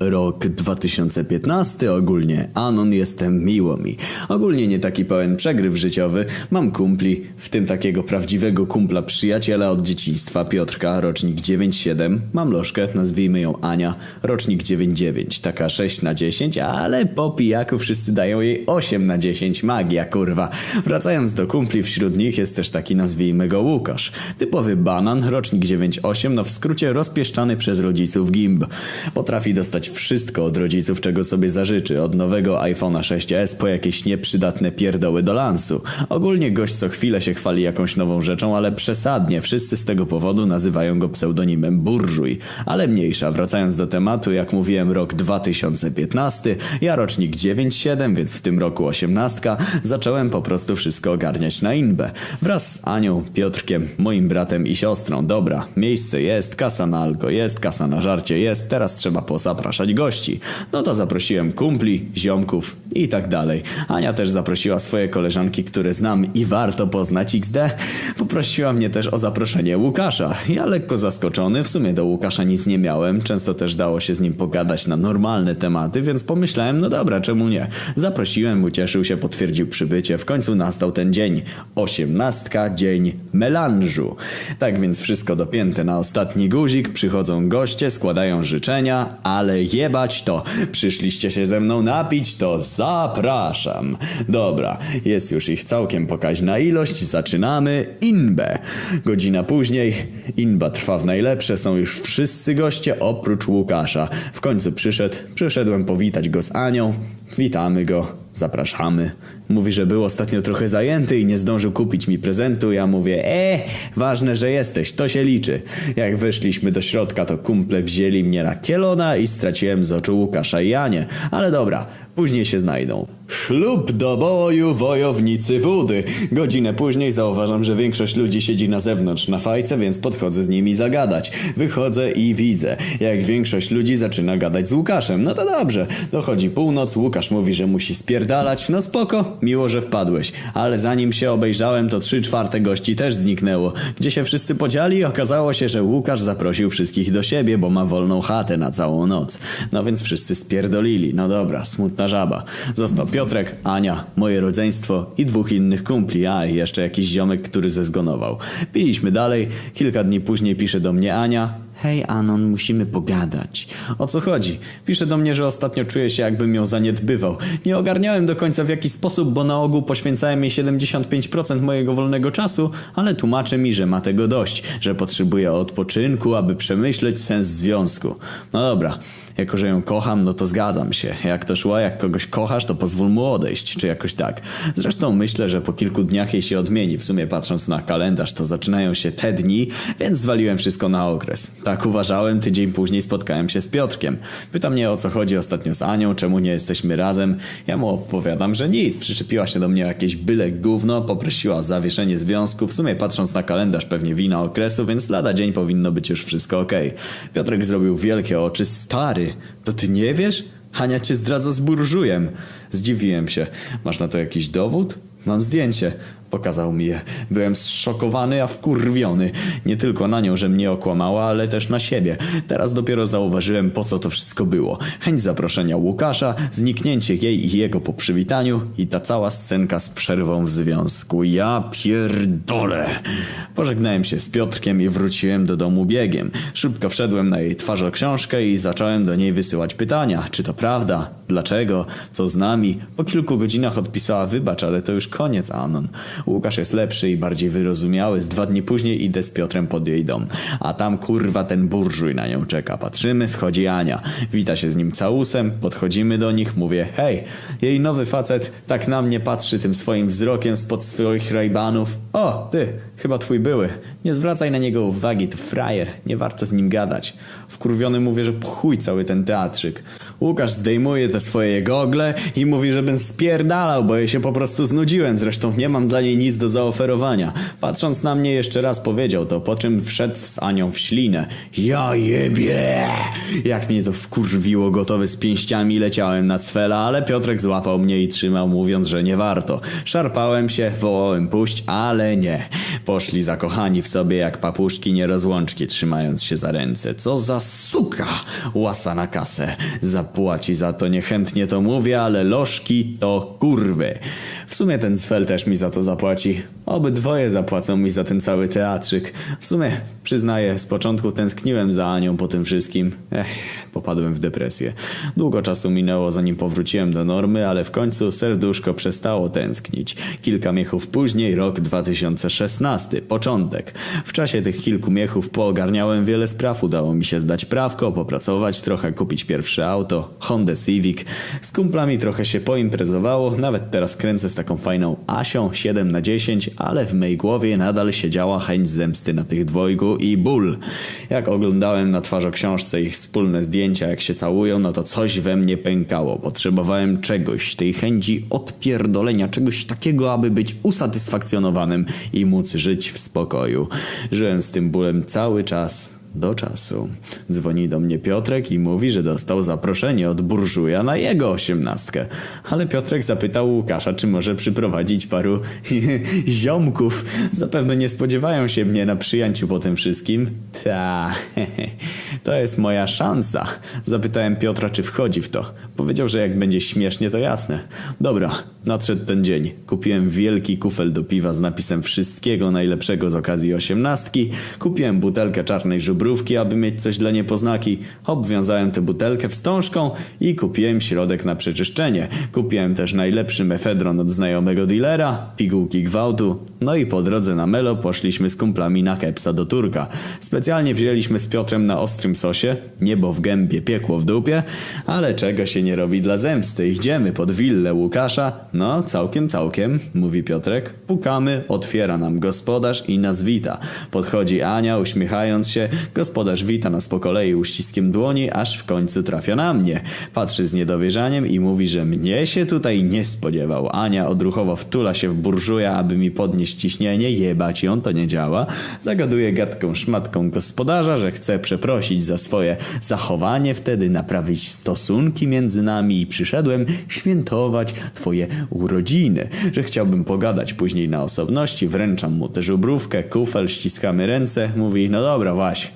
Rok 2015, ogólnie Anon jestem, miło mi. Ogólnie nie taki pełen przegryw życiowy, mam kumpli, w tym takiego prawdziwego kumpla przyjaciela od dzieciństwa, Piotrka, rocznik 9-7. Mam lożkę, nazwijmy ją Ania, rocznik 9-9, taka 6 na 10, ale po pijaku wszyscy dają jej 8 na 10, magia kurwa. Wracając do kumpli, wśród nich jest też taki nazwijmy go Łukasz. Typowy banan, rocznik 9-8, no w skrócie rozpieszczany przez rodziców gimb. Potrafi dostać wszystko od rodziców, czego sobie zażyczy. Od nowego iPhone'a 6s po jakieś nieprzydatne pierdoły do lansu. Ogólnie gość co chwilę się chwali jakąś nową rzeczą, ale przesadnie. Wszyscy z tego powodu nazywają go pseudonimem burżuj. Ale mniejsza, wracając do tematu, jak mówiłem rok 2015, ja rocznik 9-7, więc w tym roku 18, zacząłem po prostu wszystko ogarniać na inbę. Wraz z Anią, Piotrkiem, moim bratem i siostrą. Dobra, miejsce jest, kasa na alko jest, kasa na żarcie jest, teraz trzeba pozapraszać gości. No to zaprosiłem kumpli, ziomków i tak dalej. Ania też zaprosiła swoje koleżanki, które znam i warto poznać XD. Poprosiła mnie też o zaproszenie Łukasza. Ja lekko zaskoczony, w sumie do Łukasza nic nie miałem, często też dało się z nim pogadać na normalne tematy, więc pomyślałem, no dobra, czemu nie? Zaprosiłem, ucieszył się, potwierdził przybycie, w końcu nastał ten dzień. Osiemnastka, dzień melanżu. Tak więc wszystko dopięte na ostatni guzik, przychodzą goście, składają życzenia, ale jebać to. Przyszliście się ze mną napić, to zapraszam. Dobra, jest już ich całkiem pokaźna ilość, zaczynamy inbę. Godzina później, inba trwa w najlepsze, są już wszyscy goście oprócz Łukasza. W końcu przyszedł, przyszedłem powitać go z Anią. Witamy go, zapraszamy. Mówi, że był ostatnio trochę zajęty i nie zdążył kupić mi prezentu. Ja mówię, e, ważne, że jesteś, to się liczy. Jak weszliśmy do środka, to kumple wzięli mnie na kielona i straciłem z oczu Łukasza i Janie. Ale dobra, później się znajdą. Ślub do boju, wojownicy wody. Godzinę później zauważam, że większość ludzi siedzi na zewnątrz na fajce, więc podchodzę z nimi zagadać. Wychodzę i widzę, jak większość ludzi zaczyna gadać z Łukaszem. No to dobrze, dochodzi północ, Łukasz mówi, że musi spierdalać. No spoko, miło, że wpadłeś. Ale zanim się obejrzałem, to trzy czwarte gości też zniknęło. Gdzie się wszyscy podzieli? Okazało się, że Łukasz zaprosił wszystkich do siebie, bo ma wolną chatę na całą noc. No więc wszyscy spierdolili. No dobra, smutna żaba. Został Piotrek, Ania, moje rodzeństwo i dwóch innych kumpli, a jeszcze jakiś ziomek, który zezgonował. Piliśmy dalej, kilka dni później pisze do mnie Ania, Hej Anon, musimy pogadać. O co chodzi? Pisze do mnie, że ostatnio czuję się jakbym ją zaniedbywał. Nie ogarniałem do końca w jaki sposób, bo na ogół poświęcałem jej 75% mojego wolnego czasu, ale tłumaczy mi, że ma tego dość, że potrzebuje odpoczynku, aby przemyśleć sens związku. No dobra, jako że ją kocham, no to zgadzam się. Jak to szło, jak kogoś kochasz, to pozwól mu odejść, czy jakoś tak. Zresztą myślę, że po kilku dniach jej się odmieni. W sumie patrząc na kalendarz, to zaczynają się te dni, więc zwaliłem wszystko na okres. Tak uważałem, tydzień później spotkałem się z Piotrkiem. Pyta mnie o co chodzi ostatnio z Anią, czemu nie jesteśmy razem. Ja mu opowiadam, że nic. Przyczepiła się do mnie jakieś byle gówno, poprosiła o zawieszenie związku. W sumie patrząc na kalendarz pewnie wina okresu, więc lada dzień powinno być już wszystko ok. Piotrek zrobił wielkie oczy. Stary, to ty nie wiesz? Hania cię zdradza z burżujem. Zdziwiłem się. Masz na to jakiś dowód? Mam zdjęcie. Pokazał mi je. Byłem zszokowany, a wkurwiony. Nie tylko na nią, że mnie okłamała, ale też na siebie. Teraz dopiero zauważyłem, po co to wszystko było. Chęć zaproszenia Łukasza, zniknięcie jej i jego po przywitaniu i ta cała scenka z przerwą w związku. Ja pierdolę. Pożegnałem się z Piotrkiem i wróciłem do domu biegiem. Szybko wszedłem na jej książkę i zacząłem do niej wysyłać pytania. Czy to prawda? Dlaczego? Co z nami? Po kilku godzinach odpisała wybacz, ale to już koniec, Anon. Łukasz jest lepszy i bardziej wyrozumiały. Z dwa dni później idę z Piotrem pod jej dom. A tam kurwa ten burżuj na nią czeka. Patrzymy, schodzi Ania. Wita się z nim całusem, podchodzimy do nich, mówię hej. Jej nowy facet tak na mnie patrzy tym swoim wzrokiem spod swoich rajbanów. O, ty, chyba twój były. Nie zwracaj na niego uwagi, to frajer. Nie warto z nim gadać. Wkurwiony mówię, że chuj cały ten teatrzyk. Łukasz zdejmuje te swoje gogle i mówi, żebym spierdalał, bo ja się po prostu znudziłem. Zresztą nie mam dla niej nic do zaoferowania. Patrząc na mnie jeszcze raz powiedział to, po czym wszedł z Anią w ślinę. Ja jebie! Jak mnie to wkurwiło, gotowy z pięściami leciałem na cwela, ale Piotrek złapał mnie i trzymał, mówiąc, że nie warto. Szarpałem się, wołałem puść, ale nie. Poszli zakochani w sobie jak papuszki nierozłączki, trzymając się za ręce. Co za suka! Łasa na kasę. Zapłaci za to, niechętnie to mówię, ale lożki to kurwy. W sumie ten cfel też mi za to zapłaci. Obydwoje zapłacą mi za ten cały teatrzyk. W sumie, przyznaję, z początku tęskniłem za Anią po tym wszystkim. Ech, popadłem w depresję. Długo czasu minęło zanim powróciłem do normy, ale w końcu serduszko przestało tęsknić. Kilka miechów później, rok 2016, początek. W czasie tych kilku miechów poogarniałem wiele spraw. Udało mi się zdać prawko, popracować trochę, kupić pierwsze auto, Honda Civic. Z kumplami trochę się poimprezowało, nawet teraz kręcę z taką fajną Asią 7 na 10 ale w mej głowie nadal siedziała chęć zemsty na tych dwojgu i ból. Jak oglądałem na twarzoksiążce ich wspólne zdjęcia, jak się całują, no to coś we mnie pękało. Potrzebowałem czegoś, tej chęci odpierdolenia, czegoś takiego, aby być usatysfakcjonowanym i móc żyć w spokoju. Żyłem z tym bólem cały czas, do czasu. Dzwoni do mnie Piotrek i mówi, że dostał zaproszenie od burżuja na jego osiemnastkę. Ale Piotrek zapytał Łukasza, czy może przyprowadzić paru ziomków. Zapewne nie spodziewają się mnie na przyjęciu po tym wszystkim. Ta, to jest moja szansa. Zapytałem Piotra, czy wchodzi w to. Powiedział, że jak będzie śmiesznie, to jasne. Dobra, nadszedł ten dzień. Kupiłem wielki kufel do piwa z napisem wszystkiego najlepszego z okazji osiemnastki. Kupiłem butelkę czarnej żubrówki żubrówki, aby mieć coś dla niepoznaki. Obwiązałem tę butelkę wstążką i kupiłem środek na przeczyszczenie. Kupiłem też najlepszy mefedron od znajomego dealera, pigułki gwałtu. No i po drodze na Melo poszliśmy z kumplami na kepsa do Turka. Specjalnie wzięliśmy z Piotrem na ostrym sosie, niebo w gębie, piekło w dupie, ale czego się nie robi dla zemsty. Idziemy pod willę Łukasza. No, całkiem, całkiem, mówi Piotrek. Pukamy, otwiera nam gospodarz i nas wita. Podchodzi Ania, uśmiechając się, Gospodarz wita nas po kolei uściskiem dłoni, aż w końcu trafia na mnie. Patrzy z niedowierzaniem i mówi, że mnie się tutaj nie spodziewał. Ania odruchowo wtula się w burżuja, aby mi podnieść ciśnienie, jebać ją, to nie działa. Zagaduje gadką szmatką gospodarza, że chce przeprosić za swoje zachowanie wtedy, naprawić stosunki między nami i przyszedłem świętować twoje urodziny. Że chciałbym pogadać później na osobności, wręczam mu tę żubrówkę, kufel, ściskamy ręce, mówi, no dobra, właśnie,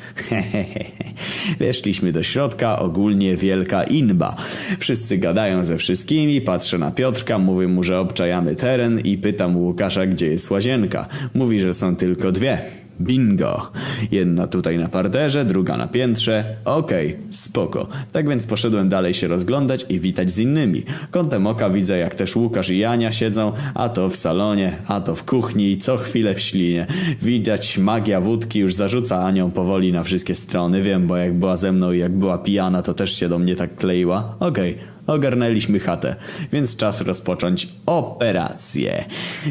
Weszliśmy do środka, ogólnie wielka inba. Wszyscy gadają ze wszystkimi, patrzę na Piotrka, mówię mu, że obczajamy teren i pytam Łukasza, gdzie jest łazienka. Mówi, że są tylko dwie. Bingo. Jedna tutaj na parterze, druga na piętrze. Okej, okay, spoko. Tak więc poszedłem dalej się rozglądać i witać z innymi. Kątem oka widzę jak też Łukasz i Jania siedzą, a to w salonie, a to w kuchni i co chwilę w ślinie. Widać magia wódki już zarzuca Anią powoli na wszystkie strony. Wiem, bo jak była ze mną i jak była pijana, to też się do mnie tak kleiła. Okej, okay. Ogarnęliśmy chatę, więc czas rozpocząć operację.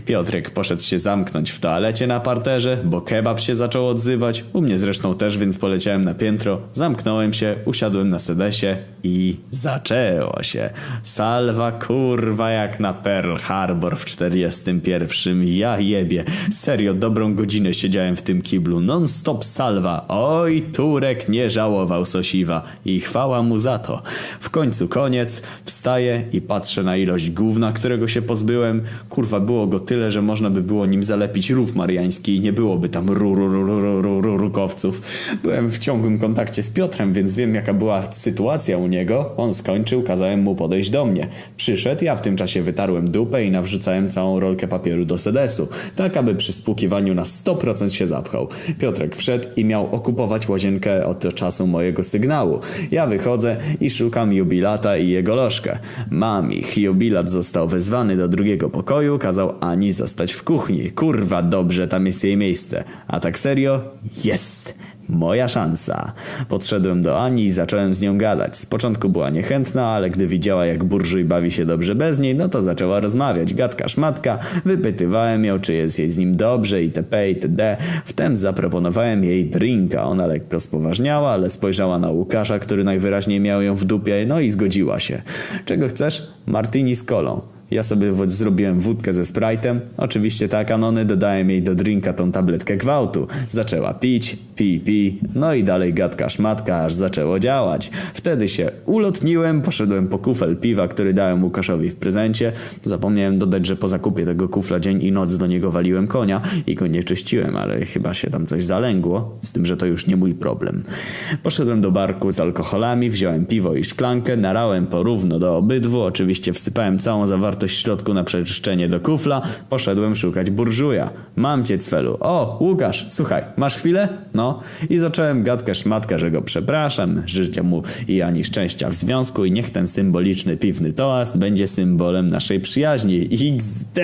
Piotrek poszedł się zamknąć w toalecie na parterze, bo kebab się zaczął odzywać. U mnie zresztą też, więc poleciałem na piętro, zamknąłem się, usiadłem na sedesie i zaczęło się. Salwa kurwa jak na Pearl Harbor w 41. Ja jebie. Serio, dobrą godzinę siedziałem w tym kiblu. Non-stop salwa. Oj, Turek nie żałował sosiwa. I chwała mu za to. W końcu koniec. Wstaję i patrzę na ilość gówna, którego się pozbyłem. Kurwa, było go tyle, że można by było nim zalepić rów mariański i nie byłoby tam rurukowców. Byłem w ciągłym kontakcie z Piotrem, więc wiem jaka była sytuacja u niego. On skończył, kazałem mu podejść do mnie. Przyszedł, ja w tym czasie wytarłem dupę i nawrzucałem całą rolkę papieru do sedesu, tak aby przy spłukiwaniu na 100% się zapchał. Piotrek wszedł i miał okupować łazienkę od czasu mojego sygnału. Ja wychodzę i szukam jubilata i jego goloszkę. Mam ich. Jubilat został wezwany do drugiego pokoju, kazał Ani zostać w kuchni. Kurwa, dobrze, tam jest jej miejsce. A tak serio? Jest! Moja szansa. Podszedłem do Ani i zacząłem z nią gadać. Z początku była niechętna, ale gdy widziała jak burżuj bawi się dobrze bez niej, no to zaczęła rozmawiać. Gadka szmatka, wypytywałem ją, czy jest jej z nim dobrze itp. itd. Wtem zaproponowałem jej drinka. Ona lekko spoważniała, ale spojrzała na Łukasza, który najwyraźniej miał ją w dupie, no i zgodziła się. Czego chcesz? Martini z kolą. Ja sobie zrobiłem wódkę ze Sprite'em. Oczywiście ta kanony dodałem jej do drinka tą tabletkę gwałtu. Zaczęła pić, pi, pi, no i dalej gadka szmatka, aż zaczęło działać. Wtedy się ulotniłem, poszedłem po kufel piwa, który dałem Łukaszowi w prezencie. Zapomniałem dodać, że po zakupie tego kufla dzień i noc do niego waliłem konia i go nie czyściłem, ale chyba się tam coś zalęgło, z tym, że to już nie mój problem. Poszedłem do barku z alkoholami, wziąłem piwo i szklankę, narałem porówno do obydwu, oczywiście wsypałem całą zawartość środku na przeczyszczenie do kufla, poszedłem szukać burżuja. Mam cię, Cwelu. O, Łukasz, słuchaj, masz chwilę? No. I zacząłem gadkę szmatkę, że go przepraszam, życzę mu i ani szczęścia w związku i niech ten symboliczny piwny toast będzie symbolem naszej przyjaźni. XD,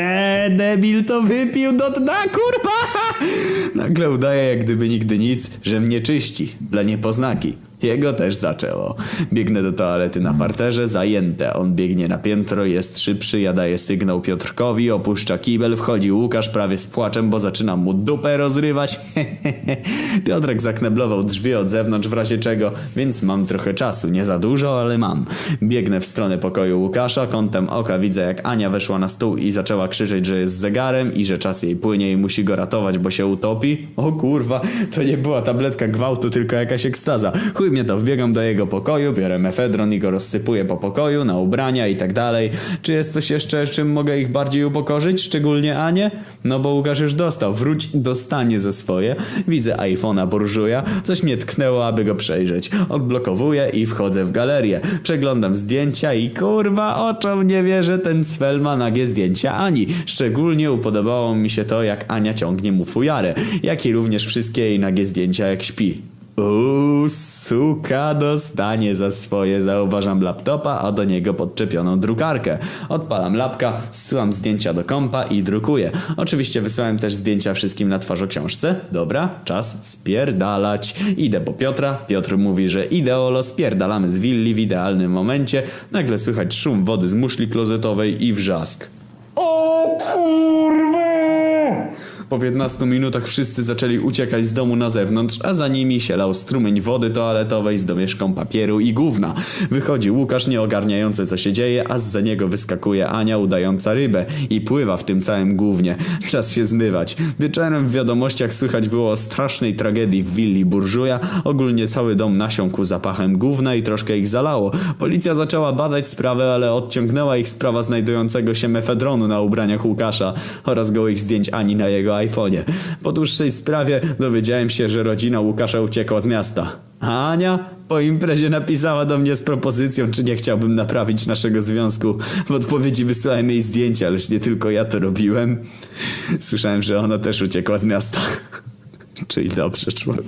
debil to wypił do dna, kurwa! Nagle udaje, jak gdyby nigdy nic, że mnie czyści, dla niepoznaki. Jego też zaczęło. Biegnę do toalety na parterze, zajęte. On biegnie na piętro, jest szybszy, ja daję sygnał Piotrkowi, opuszcza kibel, wchodzi Łukasz prawie z płaczem, bo zaczyna mu dupę rozrywać. Piotrek zakneblował drzwi od zewnątrz w razie czego, więc mam trochę czasu. Nie za dużo, ale mam. Biegnę w stronę pokoju Łukasza, kątem oka widzę jak Ania weszła na stół i zaczęła krzyczeć, że jest zegarem i że czas jej płynie i musi go ratować, bo się utopi. O kurwa, to nie była tabletka gwałtu, tylko jakaś ekstaza. Chuj mnie to, wbiegam do jego pokoju, biorę mefedron i go rozsypuję po pokoju, na ubrania i tak dalej. Czy jest coś jeszcze, czym mogę ich bardziej upokorzyć, szczególnie Anię? No bo Łukasz już dostał, wróć dostanie ze swoje. Widzę iPhone'a burżuja, coś mnie tknęło, aby go przejrzeć. Odblokowuję i wchodzę w galerię. Przeglądam zdjęcia i kurwa oczom nie wierzę, ten Svel ma nagie zdjęcia Ani. Szczególnie upodobało mi się to, jak Ania ciągnie mu fujarę, jak i również wszystkie jej nagie zdjęcia jak śpi. Uuu, suka dostanie za swoje. Zauważam laptopa, a do niego podczepioną drukarkę. Odpalam lapka, zsyłam zdjęcia do kompa i drukuję. Oczywiście wysłałem też zdjęcia wszystkim na twarzoksiążce. Dobra, czas spierdalać. Idę po Piotra. Piotr mówi, że ideolo spierdalamy z willi w idealnym momencie. Nagle słychać szum wody z muszli klozetowej i wrzask. O kurwa! Po 15 minutach wszyscy zaczęli uciekać z domu na zewnątrz, a za nimi sielał strumień wody toaletowej z domieszką papieru i gówna. Wychodzi Łukasz nie ogarniający co się dzieje, a za niego wyskakuje Ania udająca rybę i pływa w tym całym głównie. Czas się zmywać. Wieczorem w wiadomościach słychać było o strasznej tragedii w willi burżuja. Ogólnie cały dom nasiąkł zapachem gówna i troszkę ich zalało. Policja zaczęła badać sprawę, ale odciągnęła ich sprawa znajdującego się mefedronu na ubraniach Łukasza oraz gołych zdjęć Ani na jego iPhone'ie. Po dłuższej sprawie dowiedziałem się, że rodzina Łukasza uciekła z miasta. A Ania po imprezie napisała do mnie z propozycją, czy nie chciałbym naprawić naszego związku. W odpowiedzi wysłałem jej zdjęcia, ależ nie tylko ja to robiłem. Słyszałem, że ona też uciekła z miasta. Czyli dobrze, człowiek.